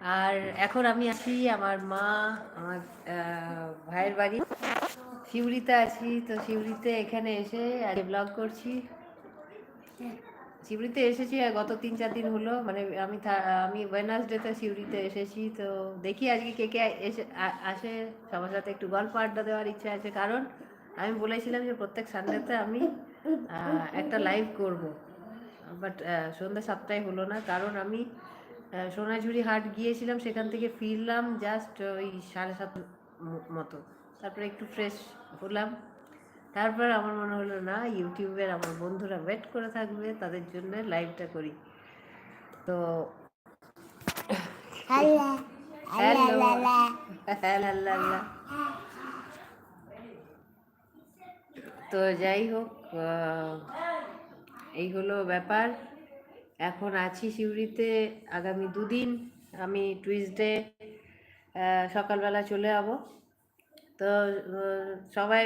আর এখন আমি আছি আমার মা, আমার ভাইয়ের বাড়ি। শিউরিতে আছি, তো শিউরিতে এখানে এসে আজকে ব্লগ করছি। শিউরিতে এসেছি গত তিন চার দিন হলো। মানে আমি আমি ওয়েনাসডেতে শিউরিতে এসেছি, তো দেখি আজকে কে কে এসে আসে। সবার সাথে একটু গল্প আড্ডা দেওয়ার ইচ্ছা আছে। কারণ আমি বলেছিলাম যে প্রত্যেক সানডেতে আমি একটা লাইভ করব। বাট সন্ধ্যা সাতটায় হলো না। কারণ আমি সোনাঝুরি হাট গিয়েছিলাম, সেখান থেকে ফিরলাম জাস্ট ওই সাড়ে সাত মতো। তারপরে একটু ফ্রেশ হলাম। তারপর আমার মনে হলো, না, ইউটিউবের আমার বন্ধুরা ওয়েট করে থাকবে, তাদের জন্য লাইভটা করি। তো তো যাই হোক এই হলো ব্যাপার। এখন আছি সিউড়িতে। আগামী দুদিন আমি টুইসডে সকালবেলা চলে যাব। তো সবাই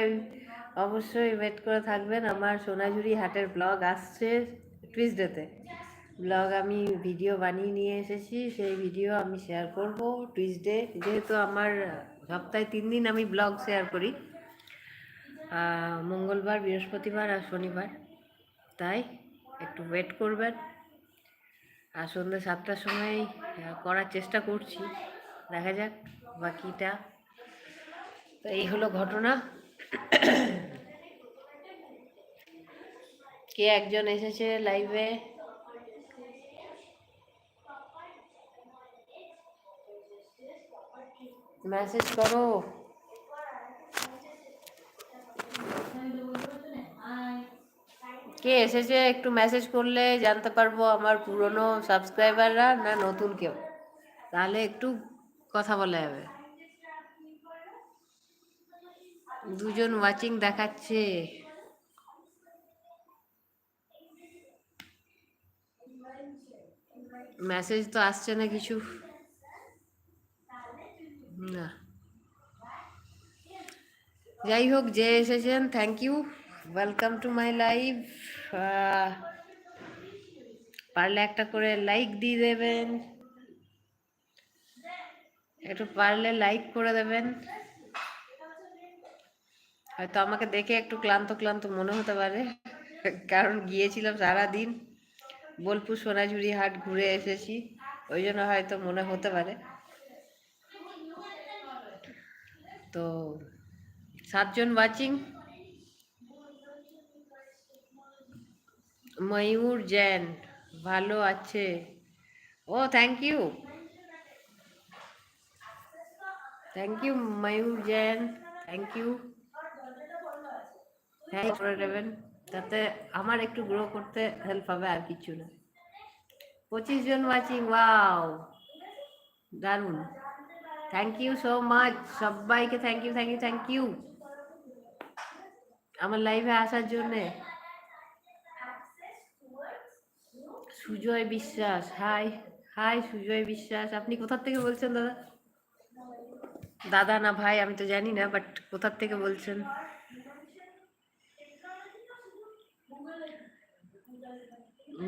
অবশ্যই ওয়েট করে থাকবেন। আমার সোনাঝুরি হাটের ব্লগ আসছে টুইসডেতে। ব্লগ আমি ভিডিও বানিয়ে নিয়ে এসেছি, সেই ভিডিও আমি শেয়ার করব টুইসডে। যেহেতু আমার সপ্তাহে তিন দিন আমি ব্লগ শেয়ার করি মঙ্গলবার, বৃহস্পতিবার আর শনিবার। তাই একটু ওয়েট করবেন। আর সন্ধ্যে সাতটার সময় করার চেষ্টা করছি। দেখা যাক বাকিটা। তো এই হলো ঘটনা। কে একজন এসেছে লাইভে মেসেজ করো। কে এসেছে একটু মেসেজ করলে জানতে পারব আমার পুরনো সাবস্ক্রাইবাররা না নতুন কেউ? তাহলে একটু কথা বলা যাবে। দুজন ওয়াচিং দেখাচ্ছে। মেসেজ তো আসছে না কিছু। না। যাই হোক, যে এসেছেন thank you welcome to my live পারলে একটা করে লাইক দিয়ে দেবেন। একটু পারলে লাইক করে দেবেন। হয়তো আমাকে দেখে একটু ক্লান্ত ক্লান্ত মনে হতে পারে। কারণ গিয়েছিলাম সারাদিন বোলপুর সোনাঝুরি হাট ঘুরে এসেছি। ওই জন্য হয়তো মনে হতে পারে। তো সাতজন ওয়াচিং ময়ূর জৈন, ভালো আছে। ও thank you thank you Mayur Jain. Thank you thank করে দেবেন তাতে আমার একটু গ্রো করতে হেল্প হবে আর কিছু না। পঁচিশ জন ওয়াচিং ওয়াও দারুণ। থ্যাংক ইউ সো মাচ সবাইকে thank you thank you thank you আমার লাইভে আসার জন্যে। সুজয় বিশ্বাস, হাই হাই সুজয় বিশ্বাস, আপনি কোথার থেকে বলছেন দাদা? দাদা না ভাই, আমি তো জানি না বাট কোথার থেকে বলছেন?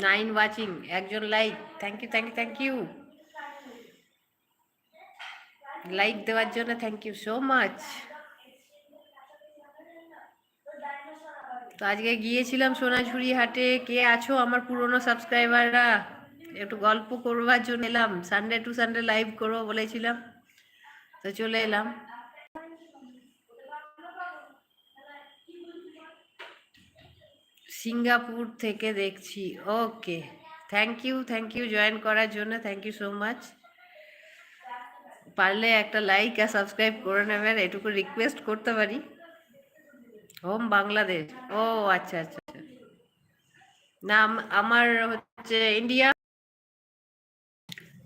নাইন ওয়াচিং, একজন like thank you thank you thank you like দেওয়ার জন্য থ্যাংক ইউ সো মাচ তো আজকে গিয়েছিলাম সোনাঝুরি হাটে। কে আছো আমার পুরনো সাবস্ক্রাইবাররা? একটু গল্প করবার জন্য এলাম। সানডে টু সানডে লাইভ করব বলেছিলাম। তো চলে এলাম। সিঙ্গাপুর থেকে দেখছি। Okay. Thank you thank you join করার জন্য। থ্যাংক ইউ সো মাচ পারলে একটা লাইক আর সাবস্ক্রাইব করে নেবেন। এটুকু রিকোয়েস্ট করতে পারি। হোম বাংলাদেশ। ও আচ্ছা আচ্ছা আচ্ছা। না, আম- আমার হচ্ছে India,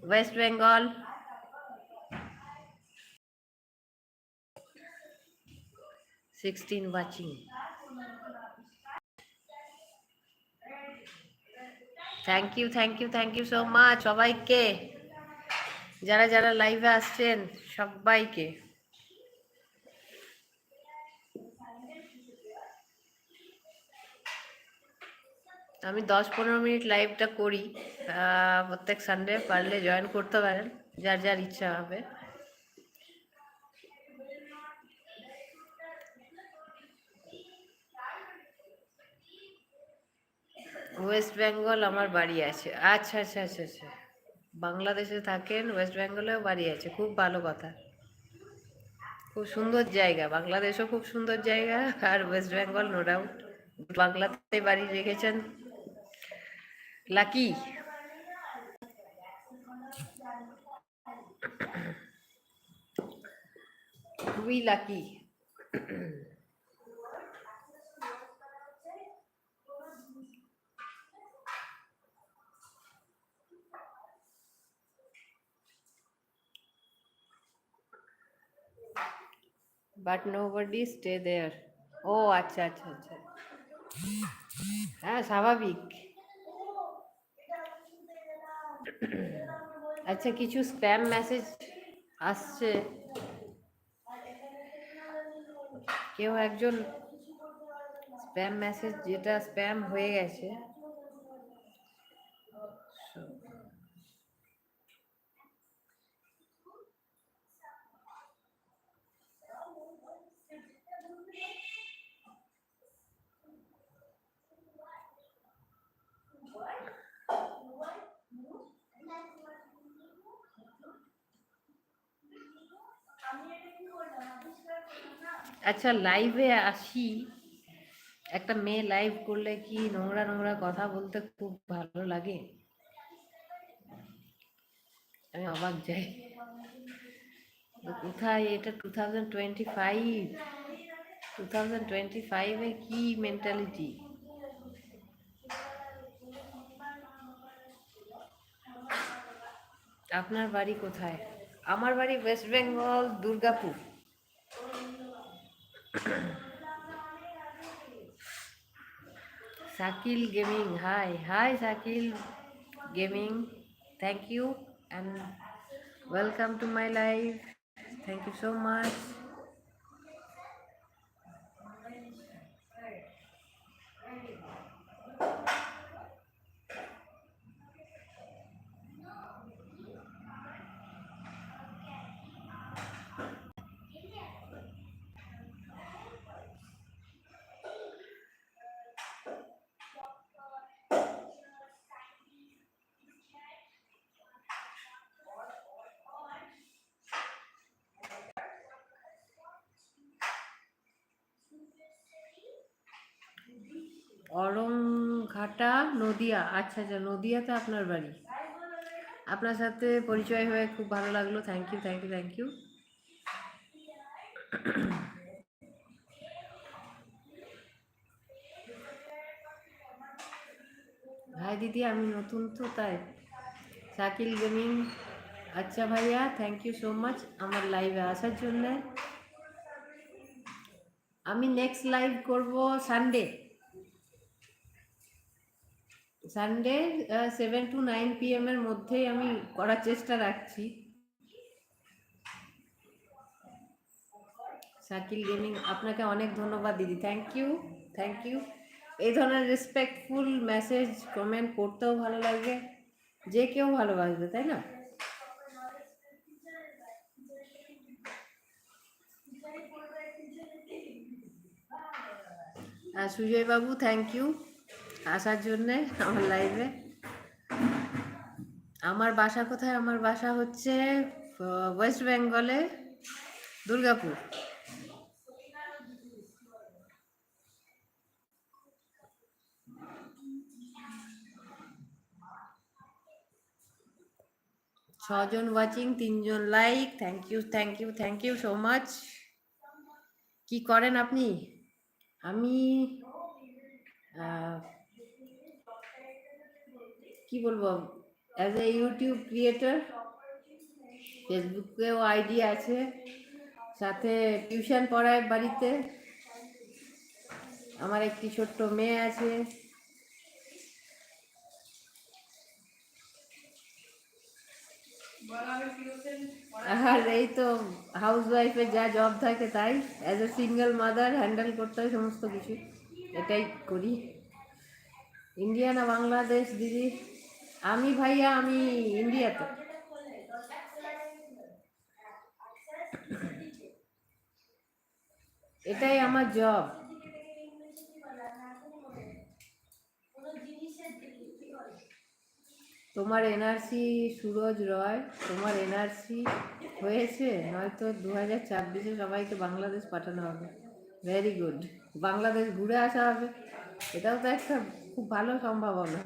West Bengal. Sixteen watching. Thank you thank you thank you so much সবাইকে। যারা যারা লাইভে আসছেন, সবাইকে। আমি দশ পনেরো মিনিট লাইভটা করি প্রত্যেক সানডে পারলে জয়েন করতে পারেন, যার যার ইচ্ছা হবে। ওয়েস্ট বেঙ্গল আমার বাড়ি আছে। আচ্ছা আচ্ছা আচ্ছা আচ্ছা। বাংলাদেশে থাকেন ওয়েস্ট বেঙ্গলেও বাড়ি আছে, খুব ভালো কথা। খুব সুন্দর জায়গা, বাংলাদেশও খুব সুন্দর জায়গা, আর ওয়েস্ট বেঙ্গল নো ডাউট বাংলাতে বাড়ি রেখেছেন। লাকি খুবই lucky but nobody stay there ও আচ্ছা আচ্ছা আচ্ছা হ্যাঁ স্বাভাবিক আচ্ছা কিছু স্প্যাম মেসেজ আসছে? কেউ একজন স্প্যাম মেসেজ যেটা স্প্যাম হয়ে গেছে। আচ্ছা লাইভে আসি। একটা মেয়ে লাইভ করলে কি নোংরা নোংরা কথা বলতে খুব ভালো লাগে? আমি অবাক যাই। কোথায় এটা? Two thousand twenty five two thousand twenty ফাইভে কি মেন্টালিটি আপনার বাড়ি কোথায়? আমার বাড়ি West Bengal Durgapur. Sakil Gaming, hi, hi Sakil Gaming, thank you and welcome to my life, thank you so much. Aranghata Nadia. আচ্ছা আচ্ছা নদিয়াতে আপনার বাড়ি। আপনার সাথে পরিচয় হয়ে খুব ভালো লাগল। Thank you thank you thank you ভাই দিদি, আমি নতুন তো, তাই। শাকিল গেমিং আচ্ছা ভাইয়া থ্যাংক ইউ সো মাচ আমার লাইভে আসার জন্য। আমি নেক্সট লাইভ করব Sunday Sunday seven to nine PM এর মধ্যেই আমি করার চেষ্টা রাখছি। শাকিল গেমিং আপনাকে অনেক ধন্যবাদ দিদি। থ্যাংক ইউ থ্যাংক ইউ এই ধরনের রেসপেক্টফুল মেসেজ কমেন্ট করতেও ভালো লাগবে যে কেউ ভালোবাসবে, তাই না? আর সুজয় বাবু থ্যাংক ইউ আসার জন্যে আমার লাইভে আমার বাসা কোথায়? আমার বাসা হচ্ছে ওয়েস্ট বেঙ্গলে দুর্গাপুর। ছজন ওয়াচিং তিনজন like thank you thank you thank you so much কি করেন আপনি? আমি কি বলব অ্যাজ এ ইউটিউব ক্রিয়েটার ফেসবুকেও আইডি আছে, সাথে টিউশন পড়ায় বাড়িতে, আমার একটি ছোট্ট মেয়ে আছে। আর এই তো হাউস ওয়াইফের যা জব থাকে তাই as a single mother handle করতে হয় সমস্ত কিছু, এটাই করি। ইন্ডিয়া না বাংলাদেশ দিদি? আমি ভাইয়া, আমি ইন্ডিয়াতে। এটাই আমার জব তোমার এনআরসি সুরজ রয়, তোমার এনআরসি হয়েছে, নয়তো দু হাজার ছাব্বিশে সবাইকে বাংলাদেশ পাঠানো হবে। ভেরি গুড বাংলাদেশ ঘুরে আসা হবে। এটাও তো একটা খুব ভালো সম্ভাবনা।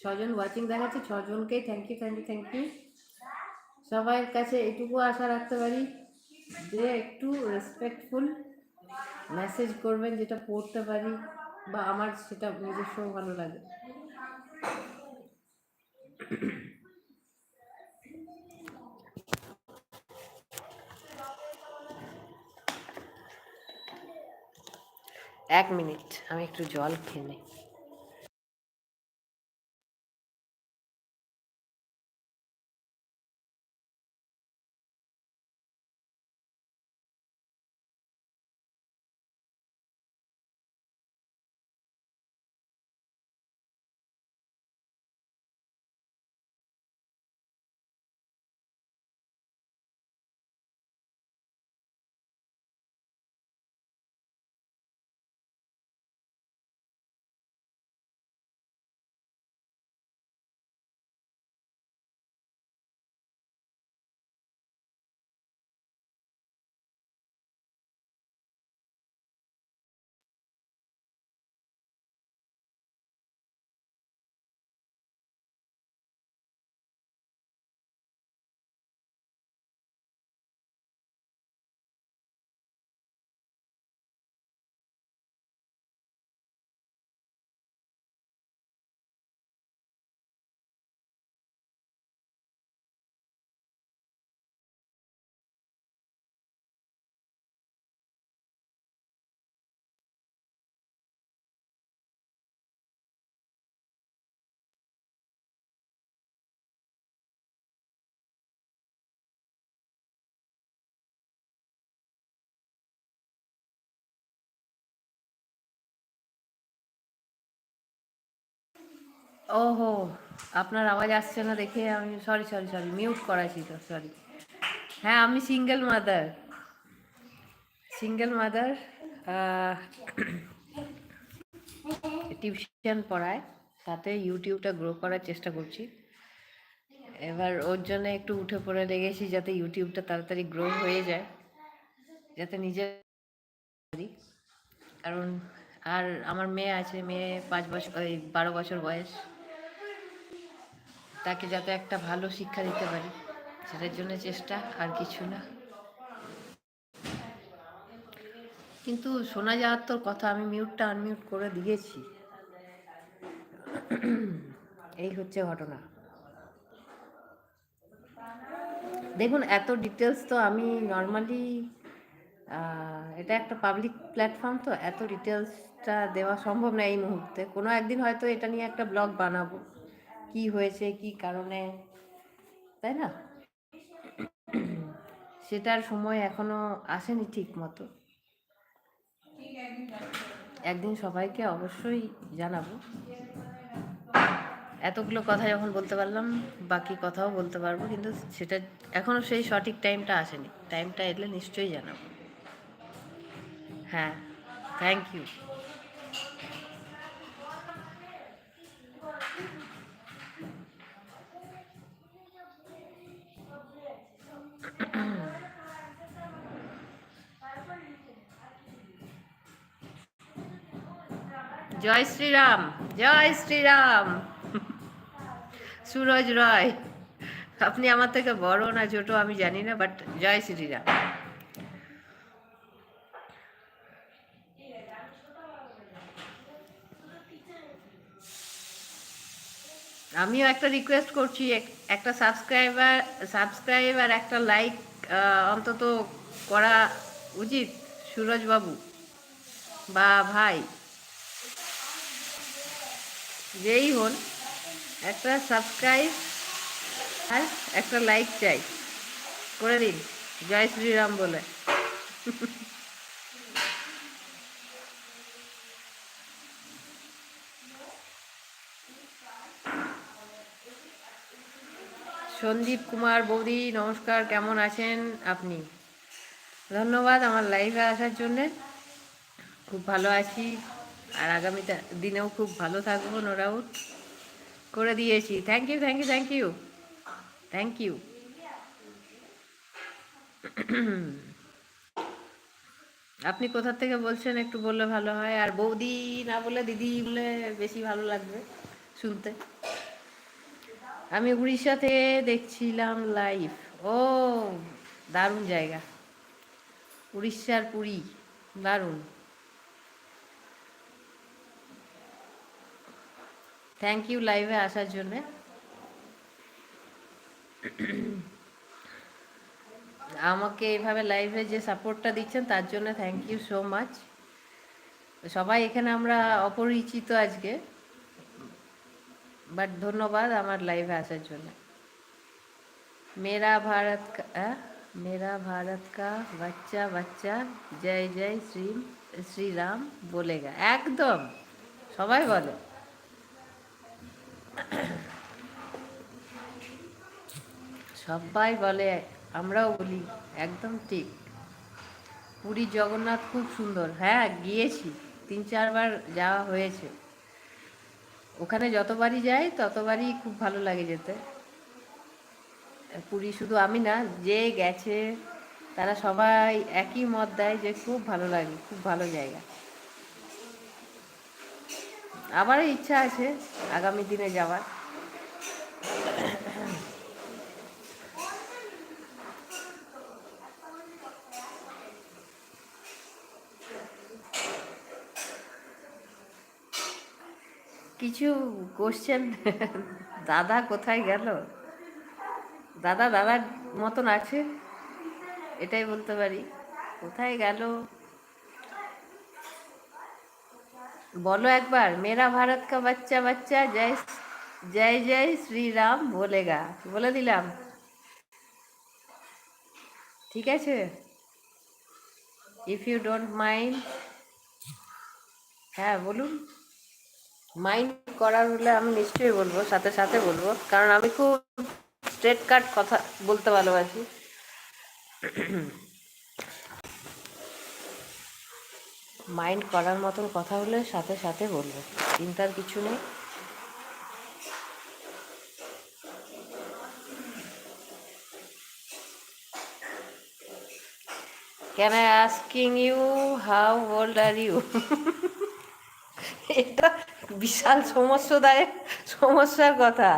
ছজন ওয়াচিং দেখাচ্ছে, ছজনকেই thank you thank you thank you সবার কাছে এটুকু আশা রাখতে পারি যে একটু রেসপেক্টফুল মেসেজ করবেন যেটা পড়তে পারি বা আমার সেটা নিজস্ব ভালো লাগে। এক মিনিট, আমি একটু জল খেয়ে নিই। ওহো, আপনার আওয়াজ আসছে না দেখে আমি সরি সরি সরি মিউট করাইছি তো সরি হ্যাঁ আমি single mother single mother tuition পড়ায়, তাতে ইউটিউবটা গ্রো করার চেষ্টা করছি। এবার ওর জন্য একটু উঠে পড়ে লেগেছি যাতে ইউটিউবটা তাড়াতাড়ি গ্রো হয়ে যায়, যাতে নিজের কারণ, আর আমার মেয়ে আছে, মেয়ে পাঁচ বছর, ওই বারো বছর বয়স। তাকে যাতে একটা ভালো শিক্ষা দিতে পারি। সেটার জন্য চেষ্টা, আর কিছু না। কিন্তু শোনা যাওয়ার তোর কথা আমি মিউটটা আনমিউট করে দিয়েছি। এই হচ্ছে ঘটনা। দেখুন, এত ডিটেলস তো আমি নর্মালি এটা একটা পাবলিক প্ল্যাটফর্ম তো, এত ডিটেলসটা দেওয়া সম্ভব না এই মুহূর্তে। কোনো একদিন হয়তো এটা নিয়ে একটা ব্লগ বানাবো। কি হয়েছে, কি কারণে, তাই না? সেটার সময় এখনও আসেনি ঠিক মতো। একদিন সবাইকে অবশ্যই জানাব। এতগুলো কথা যখন বলতে পারলাম, বাকি কথাও বলতে পারব, কিন্তু সেটা এখনও সেই সঠিক টাইমটা আসেনি। টাইমটা এলে নিশ্চয়ই জানাব। হ্যাঁ থ্যাংক ইউ জয় শ্রীরাম জয় শ্রীরাম। সুরজ রয়, আপনি আমার থেকে বড় না ছোট আমি জানি না বাট জয় শ্রীরাম। আমিও একটা রিকোয়েস্ট করছি একটা সাবস্ক্রাইবার সাবস্ক্রাইব আর একটা লাইক অন্তত করা উচিত সুরজবাবু বা ভাই। যেই হন, একটা সাবস্ক্রাইব আর একটা লাইক চাই। করে দিন, জয় শ্রীরাম বলে। সন্দীপ কুমার বৌদি, নমস্কার, কেমন আছেন আপনি? ধন্যবাদ আমার লাইভে আসার জন্যে। খুব ভালো আছি। আর আগামী দিনেও খুব ভালো থাকব নো ডাউট করে দিয়েছি। Thank you thank you thank you thank you আপনি কোথা থেকে বলছেন? একটু বললে ভালো হয়। আর বৌদি না বলে দিদি বলে বেশি ভালো লাগবে শুনতে। আমি উড়িষ্যা থেকে দেখছিলাম লাইভ ও, দারুণ জায়গা। উড়িষ্যার পুরী, দারুণ। থ্যাংক ইউ লাইভে আসার জন্যে। আমাকে এইভাবে লাইভে যে সাপোর্টটা দিচ্ছেন, তার জন্য থ্যাংক ইউ সো মাচ সবাই এখানে আমরা অপরিচিত আজকে বাট ধন্যবাদ আমার লাইভে আসার জন্য। মেরা ভারত কা মেরা ভারত কা বাচ্চা বাচ্চা, জয় জয় শ্রী, শ্রীরাম বলেগা। একদম, সবাই বলে। সবাই বলে, আমরাও বলি, একদম ঠিক। পুরী জগন্নাথ খুব সুন্দর। হ্যাঁ গিয়েছি। তিন, চারবার যাওয়া হয়েছে। ওখানে যতবারই যাই, ততবারই খুব ভালো লাগে যেতে। পুরী শুধু আমি না, যে গেছে, তারা সবাই একই মত দেয় যে খুব ভালো লাগে, খুব ভালো জায়গা। আমারও ইচ্ছা আছে আগামী দিনে যাওয়ার। কিছু কোশ্চেন দাদা কোথায় গেল? দাদা দাদার মতন আছে? এটাই বলতে পারি। কোথায় গেল? বলো একবার, মেরা ভারত কা বাচ্চা বাচ্চা, জয় জয় জয় শ্রীরাম বলেগা। বলে দিলাম। ঠিক আছে? ইফ ইউ ডোন্ট মাইন্ড হ্যাঁ বলুন। মাইন্ড করার হলে আমি নিশ্চয়ই বলব, সাথে সাথে বলব। কারণ আমি খুব স্ট্রেট কাট কথা বলতে ভালোবাসি। মাইন্ড করার মতন কথা হলে সাথে সাথে বলবে। চিন্তার কিছু নেই। Can I asking you how old are you এটা বিশাল সমস্যাদায়ক সমস্যার কথা।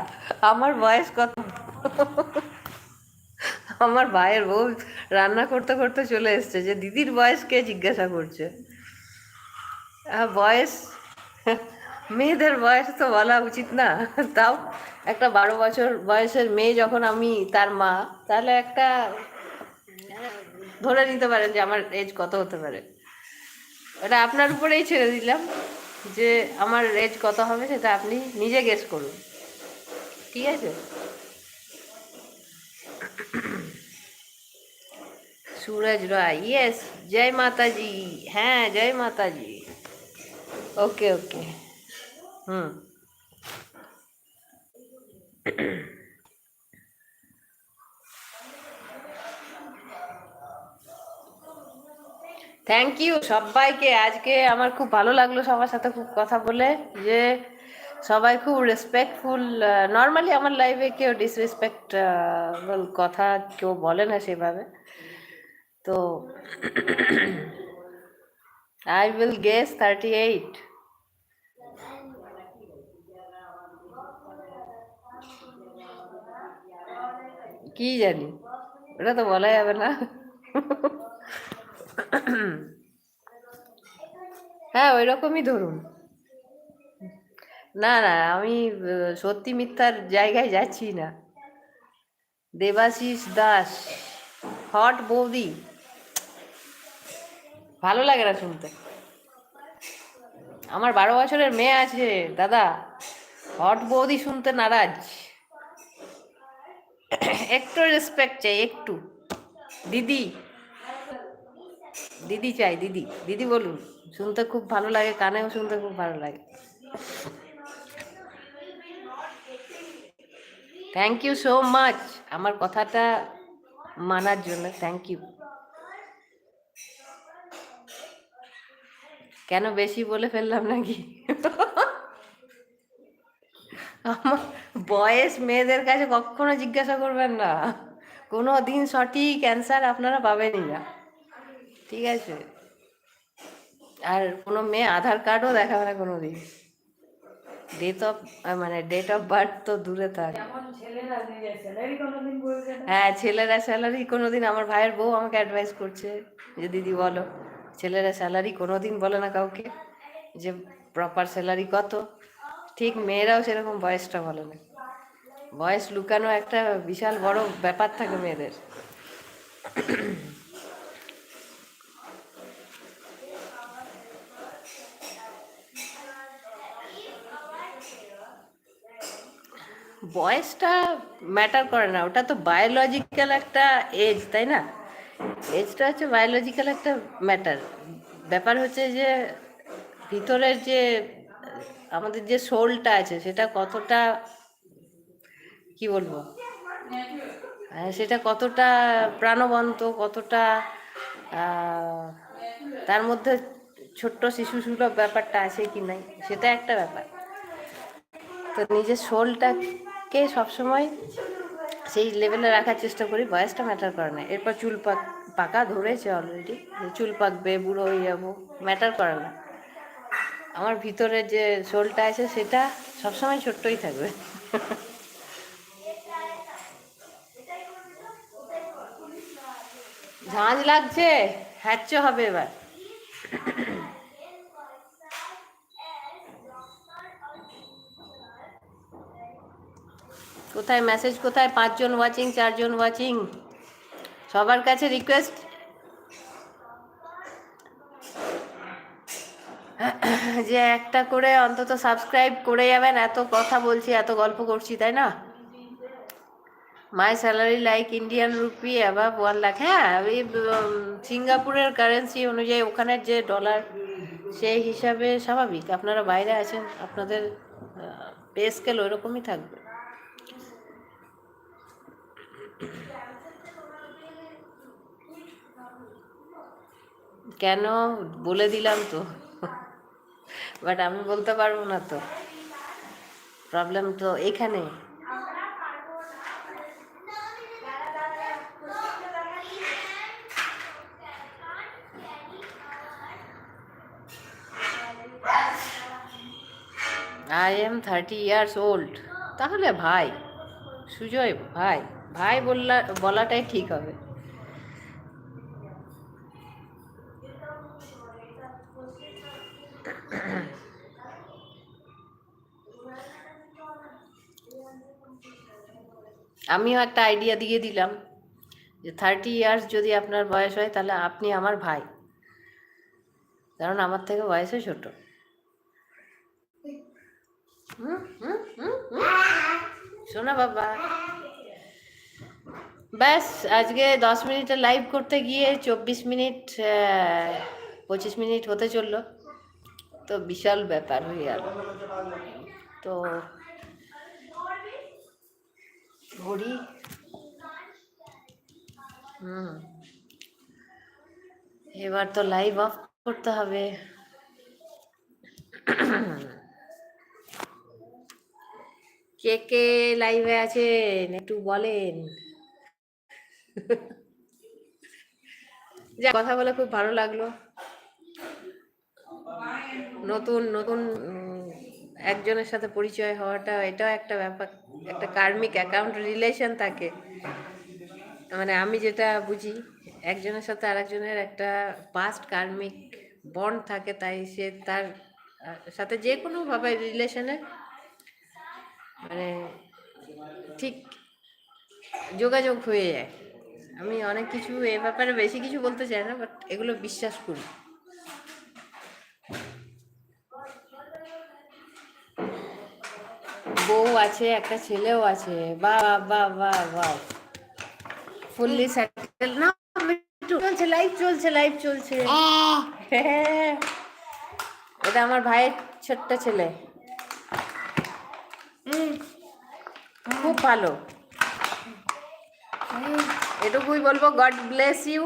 আমার বয়স কত? আমার ভাইয়ের বউ রান্না করতে করতে চলে এসছে যে দিদির বয়স কে জিজ্ঞাসা করছে? বয়স মেয়েদের বয়স তো বলা উচিত না তাও একটা বারো বছর বয়সের মেয়ে যখন আমি তার মা তাহলে একটা ধরে নিতে পারেন যে আমার এজ কত হতে পারে ওটা আপনার উপরেই ছেড়ে দিলাম যে আমার এজ কত হবে সেটা আপনি নিজে গেস করুন ঠিক আছে सूरज रॉय यस जय माता जी হ্যাঁ জয় মাতা জি ওকে ওকে হুম থ্যাংক ইউ সবাইকে। আজকে আমার খুব ভালো লাগল সবার সাথে খুব কথা বলে, যে সবাই খুব রেসপেক্টফুল নর্মালি আমার লাইফে কেউ ডিসরেসপেক্ট কথা কেউ বলে না সেভাবে। তো উইল গেস থার্টি এইট কি জানি? ওটা তো বলা যাবে না। হ্যাঁ ওই রকমই ধরুন। না না, আমি সত্যি মিথ্যার জায়গায় যাচ্ছি না। দেবাশিস দাস, হট বৌদি। ভালো লাগে না শুনতে। আমার বারো বছরের মেয়ে আছে, দাদা। হট বৌদি শুনতে নারাজ। একটু রেসপেক্ট চাই, একটু। দিদি। দিদি চাই, দিদি। দিদি বলুন, শুনতে খুব ভালো লাগে, কানেও শুনতে খুব ভালো লাগে। থ্যাংক ইউ সো মাচ আমার কথাটা মানার জন্য থ্যাংক ইউ কেন বেশি বলে ফেললাম নাকি? আমার বয়স মেয়েদের কাছে কখনো জিজ্ঞাসা করবেন না। কোনো দিন সঠিক অ্যান্সার আপনারা পাবেনই না। ঠিক আছে? আর কোনো মেয়ে আধার কার্ডও দেখাবে না কোনো দিন। ডেট অফ মানে ডেট অফ বার্থ তো দূরে থাক। হ্যাঁ ছেলেরা স্যালারি কোনোদিন আমার ভাইয়ের বউ আমাকে অ্যাডভাইস করছে যে দিদি বলো। ছেলেরা স্যালারি কোনোদিন বলে না কাউকে যে প্রপার স্যালারি কত। ঠিক মেয়েরাও সেরকম বয়সটা বলে না। বয়স লুকানো একটা বিশাল বড় ব্যাপার থাকে মেয়েদের। বয়সটা ম্যাটার করে না। ওটা তো বায়োলজিক্যাল একটা এজ তাই না? এজটা হচ্ছে বায়োলজিক্যাল একটা ম্যাটার ব্যাপার হচ্ছে যে, ভিতরের যে, আমাদের যে সোলটা আছে, সেটা কতটা, কি বলব? সেটা কতটা প্রাণবন্ত, কতটা তার মধ্যে ছোট্ট শিশু সুলভ ব্যাপারটা আছে কি নাই, সেটা একটা ব্যাপার। তো নিজের সোলটাকে সবসময় সেই লেভেলে রাখার চেষ্টা করি বয়সটা ম্যাটার করে না। এরপর চুল পাক পাকা ধরেছে অলরেডি চুল পাকবে, বুড়ো হয়ে যাব ম্যাটার করে না। আমার ভিতরে যে সোলটা আছে, সেটা সবসময় ছোট্টই থাকবে। ঝাঁঝ লাগছে হ্যাচ্চ হবে এবার। কোথায় মেসেজ কোথায় পাঁচজন ওয়াচিং চারজন ওয়াচিং সবার কাছে রিকোয়েস্ট যে একটা করে অন্তত সাবস্ক্রাইব করে যাবেন, এত কথা বলছি, এত গল্প করছি, তাই না? My salary like Indian rupee above one lakh হ্যাঁ ওই সিঙ্গাপুরের কারেন্সি অনুযায়ী ওখানের যে ডলার সেই হিসাবে স্বাভাবিক। আপনারা বাইরে আছেন, আপনাদের পে স্কেল ওইরকমই থাকবে। কেন? বলে দিলাম তো। বাট আমি বলতে পারব না তো। প্রবলেম তো এখানে। I am thirty years old তাহলে ভাই, সুজয় ভাই। ভাই বললা, বলাটাই ঠিক হবে। আমিও একটা আইডিয়া দিয়ে দিলাম যে থার্টি ইয়ার্স যদি আপনার বয়স হয়, তাহলে আপনি আমার ভাই। কারণ আমার থেকে বয়সে ছোট। শোনা বাবা। ব্যাস, আজকে দশ মিনিটের লাইভ করতে গিয়ে চব্বিশ মিনিট পঁচিশ মিনিট হতে চলল। তো বিশাল ব্যাপার হয়ে গেল। তো ঘড়ি, হুম, এবার তো লাইভ অফ করতে হবে। কে কে লাইভে আছেন একটু বলেন। যা, কথা বলে খুব ভালো লাগল। নতুন নতুন একজনের সাথে পরিচয় হওয়াটা, এটাও একটা ব্যাপার, একটা কার্মিক অ্যাকাউন্ট রিলেশন থাকে। মানে আমি যেটা বুঝি, একজনের সাথে আরেকজনের একটা পাস্ট কার্মিক বন্ড থাকে, তাই সে তার সাথে যে কোনোভাবে রিলেশনে মানে ঠিক যোগাযোগ হয়ে যায়। আমি অনেক কিছু এ ব্যাপারে বেশি কিছু বলতে চাই না বাট এগুলো বিশ্বাস করি। বউ আছে, একটা ছেলেও আছে। বাহ বাহ বাহ বাহ ফুললি সেটেল না? চলছে লাইভ চলছে লাইভ চলছে। এটা আমার ভাইয়ের ছোট্ট ছেলে। খুব ভালো। এটুকুই বলব গড ব্লেস ইউ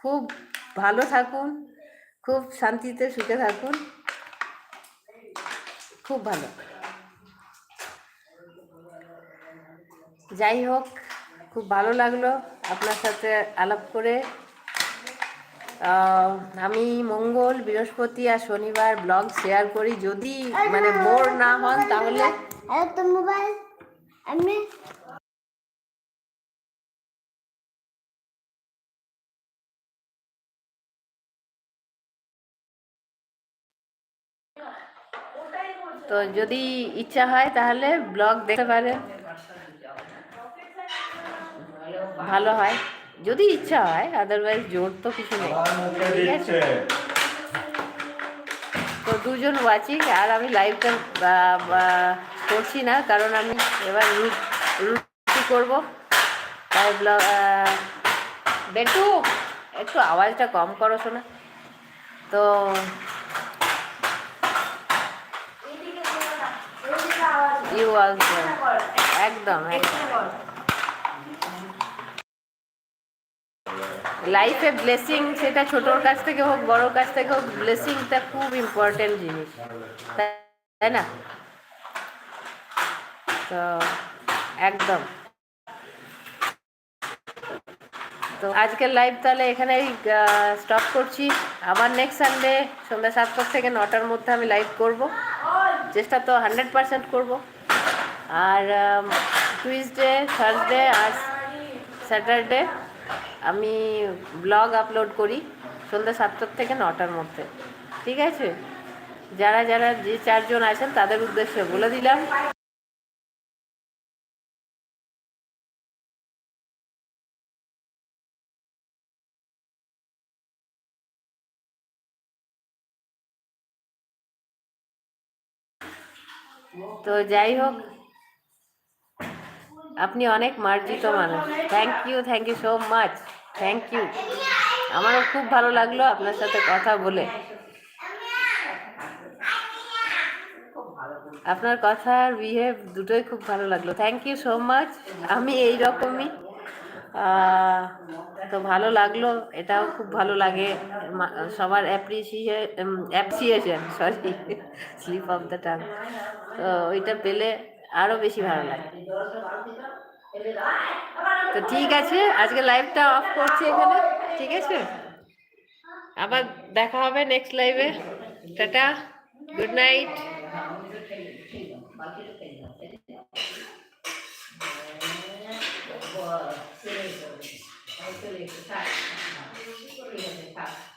খুব ভালো থাকুন, খুব শান্তিতে সুখে থাকুন। খুব ভালো। যাই হোক, খুব ভালো লাগল আপনার সাথে আলাপ করে। আমি মঙ্গল, বৃহস্পতি আর শনিবার ব্লগ শেয়ার করি। যদি মানে বোর না হন তাহলে আমি তো যদি ইচ্ছা হয় তাহলে ব্লগ দেখতে পারেন। ভালো হয়। যদি ইচ্ছা হয় আদারওয়াইজ জোর তো কিছু নেই। ঠিক আছে? তো দুজন ওয়াচিং আর আমি লাইভটা করছি না, কারণ আমি এবার রুটি করব। তাই ব্লগ বেটু, একটু আওয়াজটা কম করো শোনা। তো ইউ একদম লাইফে ব্লেসিং সেটা ছোটোর কাছ থেকে হোক, বড়োর কাছ থেকে হোক ব্লেসিংটা খুব ইম্পর্টেন্ট জিনিস। তাই তাই না? তো একদম। তো আজকের লাইভ তাহলে এখানেই স্টপ করছি। আবার নেক্সট সানডে সন্ধ্যা সাতটার থেকে নটার মধ্যে আমি লাইভ করব। চেষ্টা তো হান্ড্রেড পারসেন্ট করব। আর টুইসডে থার্সডে আর স্যাটারডে আমি ব্লগ আপলোড করি সন্ধ্যা সাতটার থেকে নটার মধ্যে। ঠিক আছে? যারা যারা যে চারজন আছেন তাদের উদ্দেশ্যে বলে দিলাম। তো যাই হোক আপনি অনেক মার্জিত মানুষ। Thank you thank you so much thank you আমারও খুব ভালো লাগল আপনার সাথে কথা বলে। আপনার কথা আর বিহেভ দুটোই খুব ভালো লাগল। থ্যাংক ইউ সো মাচ আমি এই রকমই। তো ভালো লাগল। এটাও খুব ভালো লাগে। সবার অ্যাপ্রিসিয়ে appreciation sorry slip of the tongue তো ওইটা পেলে আরও বেশি ভালো লাগে। তো ঠিক আছে আজকে লাইভটা অফ করছি এখানে ঠিক আছে? আবার দেখা হবে নেক্সট লাইভে টাটা গুড নাইট থাক